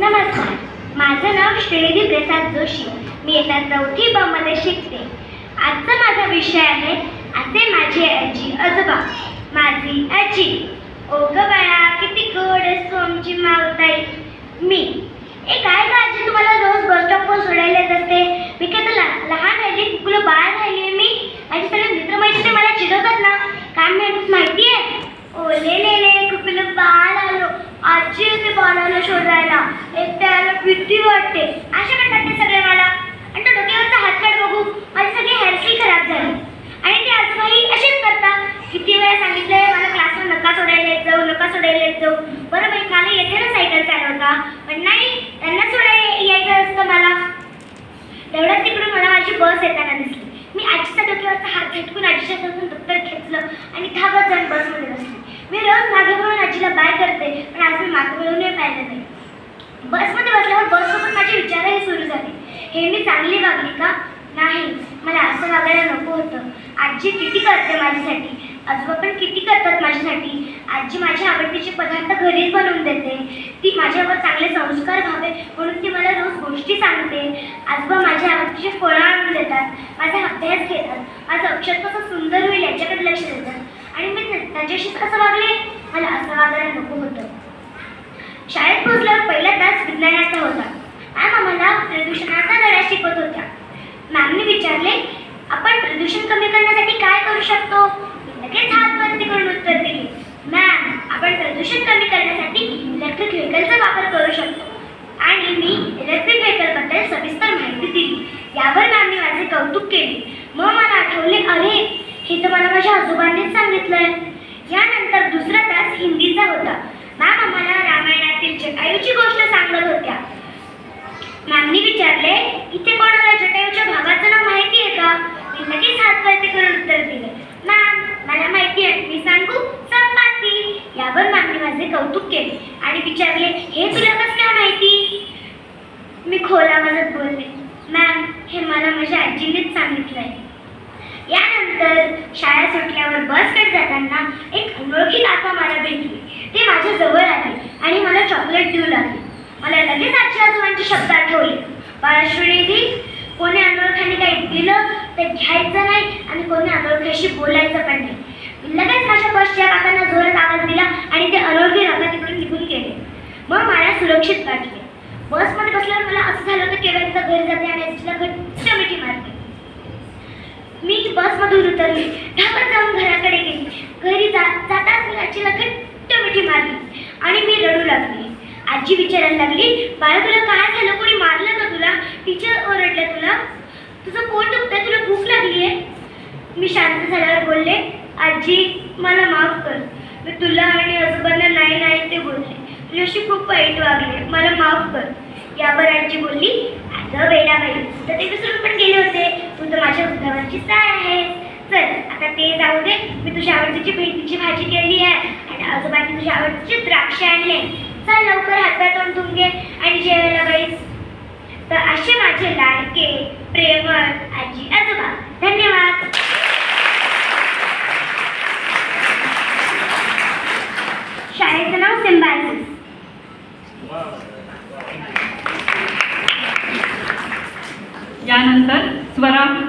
नमस्कार. माझं नाव श्रीनिधी प्रसाद जोशी. मी येत्या चौथी बमध्ये शिकते. आजचा माझा विषय आहे असे माझे आजी आजोबा. माझी आजी ओग बाळा किती गोड असतो आमची मावताई. मी आजी शोधायला. एकट्याला भीती वाटते. असे म्हणतात ते सगळे मला. आणि तो डोक्यावरचा हातकाड बघू माझी सगळी हेअरस्टाईल खराब झाली. आणि ते आजोबाही असेच करतात. किती वेळा सांगितलंय मला क्लासवर नका सोडायला येत जाऊ नका सोडायला येत जाऊ. बरं बाई मला येते ना सायकल चालवता. पण नाही त्यांना सोडायला यायचं असतं मला. तेवढ्याच तिकडून मला माझी बस येताना दिसली. मी आजीच्या डोक्यावरचा हात झटकून आजीच्या हातातून दप्तर खेचलं आणि धावत जाऊन बसमध्ये बसली. मी रोज मागे म्हणून आजीला बाय करते पण आज मी मागे मिळूनही पाहिलं नाही बसमध्ये बसल्यावर बससोबत माझे विचारही सुरू झाले. हे मी चांगली वागली का? नाही मला असं वागायला नको होतं. आजी किती करते माझ्यासाठी? आजोबा पण किती करतात माझ्यासाठी? आजी माझ्या आवडतीचे पदार्थ घरीच बनवून देते. ती माझ्यावर चांगले संस्कार व्हावे म्हणून ती मला रोज गोष्टी सांगते. आजोबा माझ्या आवडतीचे फळं आणून देतात माझा अभ्यास घेतात माझं अक्षर कसं सुंदर होईल याच्याकडे लक्ष देतात. त्यांच्याशीच कसं वागले? मला असं वागायला नको होतं. शाळेत पोहोचल्यावर पहिला तास विज्ञानाचा होता. मॅम आम्हाला प्रदूषणाचा धडा शिकवत होत्या. मॅमने विचारले आपण प्रदूषण कमी करण्यासाठी काय करू शकतो? मी लगेच हात वरती करून उत्तर दिले मॅम आपण प्रदूषण कमी करण्यासाठी इलेक्ट्रिक व्हेकलचा वापर करू शकतो. आणि मी इलेक्ट्रिक व्हेकलबद्दल सविस्तर माहिती दिली. यावर मॅमने माझे कौतुक केले. मग मला आठवले अरे हे तर मला माझ्या आजोबांनीच सांगितलंय. यानंतर दुसरा तास हिंदीचा होता. मॅम आम्हाला रामायणातील जटायूची गोष्ट सांगत होत्या. मॅमनी विचारले इथे कोणाला जटायूच्या भागाचं नाव माहिती आहे का? मी लगेच हात वरती करून उत्तर दिले मॅम मला माहिती आहे. मी सांगू? संपाती. यावर मॅमने माझे कौतुक केले आणि विचारले हे तुला कसं काय माहिती? मी खोल आवाजात बोलले मॅम हे मला माझ्या आजीनेच सांगितले. मला काका मला भेटली. ते माझ्या जवळ आले आणि मला चॉकलेट देऊ लागले. मला लगेच आजच्या आजोबांचे शब्द आठवले. बाळश्रीनिधी कोणी अनोळख्याने काही दिलं ते घ्यायचं नाही आणि कोणी अनोळख्याशी बोलायचं पण नाही. लगेच माझ्या बसच्या काकांना जोरात आवाज दिला आणि ते अनोळखी काका तिकडून निघून गेले. मग मला सुरक्षित वाटले. बसमध्ये बसल्यावर मला असं झालं तर केव्हा एकदा घरी जाते आणि आजीला घट्ट मिठी मारते. बसमधून उतरले. धावत जाऊन घराकडे गेली. घरी जात जाताच मी आजीला घट्ट मिठी मारली आणि मी रडू लागली. आजी विचारायला लागली बाळा तुला काय झालं? कोणी मारलं का तुला? टीचर ओरडलं तुला. तुझं पोट दुखतं तुला भूक लागली आहे मी शांत झाल्यावर बोलले आजी मला माफ कर. मी तुला आणि आजोबांना नाही नाही ते बोलले. तुझ्याशी खूप वाईट वागले. मला माफ कर. यावर आजी बोलली अगं बेडाबाई तर ते विसरून पण गेले होते. तू तर माझ्या उद्यावरची साय आहे चल आता ते जाऊ दे. मी तुझ्या आवडतीची भेंडीची भाजी केली आहे. आणि आजोबांनी तुझ्या आवडतीचे द्राक्ष आणले. चल लवकर हातात तोंड धुवून घे आणि जेवायला बाईस तर असे माझे लाडके प्रेमळ स्वरा